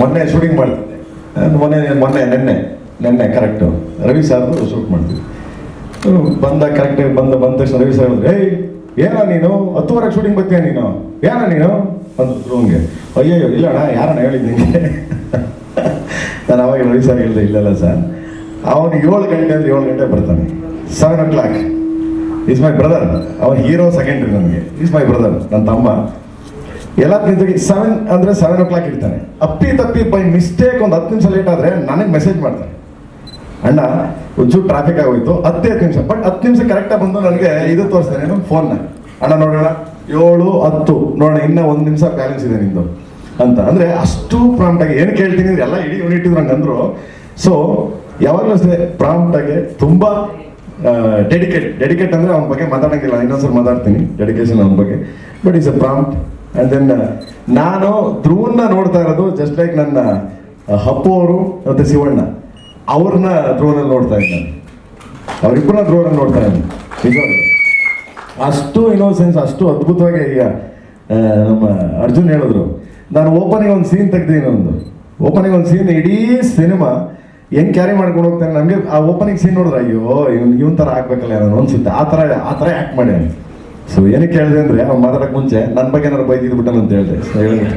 ಮೊನ್ನೆ ಶೂಟಿಂಗ್ ಮಾಡ್ತಿದ್ದೆ ನಾನು ಮೊನ್ನೆ ಮೊನ್ನೆ, ನೆನ್ನೆ ನೆನ್ನೆ ಕರೆಕ್ಟು ರವಿ ಸರ್ದು ಶೂಟ್ ಮಾಡ್ತೀವಿ ಬಂದ ಕರೆಕ್ಟ್ ಬಂದ ಬಂದ ತಕ್ಷಣ ರವಿ ಸರ್ ಹೇಳಿದ್ರೆ, ಏಯ್ ಏನೋ ನೀನು? ಹತ್ತುವರೆಗೆ ಶೂಟಿಂಗ್ ಬರ್ತೀಯ ನೀನು? ಏನ ನೀನು? ಅಂತ ರೂಮ್ಗೆ ಅಯ್ಯಯ್ಯೋ ಇಲ್ಲ ಅಣ್ಣ ಯಾರಣ್ಣ ಹೇಳಿದ್ ನಿಂಗೆ? ನಾನು ಅವಾಗ ರವಿ ಸರ್ ಹೇಳಿದೆ, ಇಲ್ಲಲ್ಲ ಸರ್ ಅವನು ಏಳು ಗಂಟೆ ಅಂದ್ರೆ ಏಳು ಗಂಟೆ ಬರ್ತಾನೆ. Seven o'clock is my brother ಅವನು ಹೀರೋ ಸೆಕೆಂಡ್ರಿ ನನಗೆ. ಇಸ್ ಮೈ ಬ್ರದರ್ ನನ್ನ ತಮ್ಮ. ಎಲ್ಲ ಸೆವೆನ್ ಅಂದ್ರೆ ಸೆವೆನ್ ಓ ಕ್ಲಾಕ್ ಇರ್ತಾನೆ ಅಪ್ಪಿ ತಪ್ಪಿ ಬೈ ಮಿಸ್ಟೇಕ್ ಒಂದು ಹತ್ತು ನಿಮಿಷ ಲೇಟ್ ಆದ್ರೆ ನನಗೆ ಮೆಸೇಜ್ ಮಾಡ್ತಾನೆ ಅಣ್ಣ, ಒಂಚೂರು ಟ್ರಾಫಿಕ್ ಆಗೋಯ್ತು, ಹತ್ತೇ, ಹತ್ತು ನಿಮಿಷ. ಬಟ್ ಹತ್ತು ನಿಮಿಷ ಕರೆಕ್ಟಾಗಿ ಬಂದು ನನಗೆ ಇದು ತೋರಿಸ್ತಾನೆ ಏನು ಫೋನ್ನ ಅಣ್ಣ, ನೋಡೋಣ. ಏಳು, ಹತ್ತು. ನೋಡೋಣ, ಇನ್ನ ಒಂದು ನಿಮಿಷ ಬ್ಯಾಲೆನ್ಸ್ ಇದೆ ನಿಂದು ಅಂತ. ಅಂದ್ರೆ ಅಷ್ಟು ಪ್ರಾಂಪ್ಟ್ ಆಗಿ ಏನು ಕೇಳ್ತೀನಿ ಎಲ್ಲ ಇಡೀ ಯೂನಿಟ್ ಇದ್ರು ಅಂದ್ರು. ಸೊ ಯಾವಾಗಲೂ ಅಷ್ಟೇ ಪ್ರಾಂಪ್ಟ್ ಆಗಿ ತುಂಬಾ ಡೆಡಿಕೇಟ್ ಡೆಡಿಕೇಟ್ ಅಂದ್ರೆ ಅವನ ಬಗ್ಗೆ ಮಾತಾಡೋಂಗಿಲ್ಲ. ಇನ್ನೊಂದ್ಸಲ ಮಾತಾಡ್ತೀನಿ. ಡೆಡಿಕೇಶನ್ ಅವನ ಬಗ್ಗೆ. But is a prompt and then ನಾನು ಧ್ರುವನ್ನ ನೋಡ್ತಾ ಇರೋದು ಜಸ್ಟ್ ಲೈಕ್ ನನ್ನ ಹಪ್ಪು ಅವರು ಮತ್ತೆ ಶಿವಣ್ಣ, ಅವ್ರನ್ನ ಧ್ರುವನಲ್ಲಿ ನೋಡ್ತಾ ಇದ್ದೆ ಅವರಿಬ್ಬರನ್ನ ಧ್ರುವನಲ್ಲಿ ನೋಡ್ತಾ ಇದ್ದೀನಿ ನಿಜವಾಗ್ಲೂ. ಅಷ್ಟು ಇನ್ನೋಸೆನ್ಸ್ ಅಷ್ಟು ಅದ್ಭುತವಾಗಿ ಈಗ ನಮ್ಮ ಅರ್ಜುನ್ ಹೇಳಿದ್ರು. ನಾನು ಓಪನಿಗೆ ಒಂದು ಸೀನ್ ತೆಗ್ದಿದ್ದೀನಿ ಒಂದು. ಓಪನಿಂಗ್ ಒಂದು ಸೀನ್ ಇಡೀ ಸಿನಿಮಾ ಹೆಂಗ್ ಕ್ಯಾರಿ ಮಾಡ್ಕೊಂಡು ಹೋಗ್ತಾನೆ? ನಮಗೆ ಆ ಓಪನಿಂಗ್ ಸೀನ್ ನೋಡಿದ್ರೆ, ಅಯ್ಯೋ, ಇವ್ನು, ಇವನ್ ಥರ ಹಾಕ್ಬೇಕಲ್ಲ ಏನೋ ಅನ್ಸುತ್ತೆ. ಆ ಥರ ಆ ಥರ ಆ್ಯಕ್ಟ್ ಮಾಡಿ ಸೊ ಏನಕ್ಕೆ ಹೇಳಿದೆ ಅಂದ್ರೆ ಅವ್ನು ಮಾತಾಡಕ್ಕೆ ಮುಂಚೆ ನನ್ನ ಬಗ್ಗೆ ಏನಾರು ಬೈದಿದ್ದು ಅಂತ ಹೇಳಿದೆ. ಹೇಳಿದೆ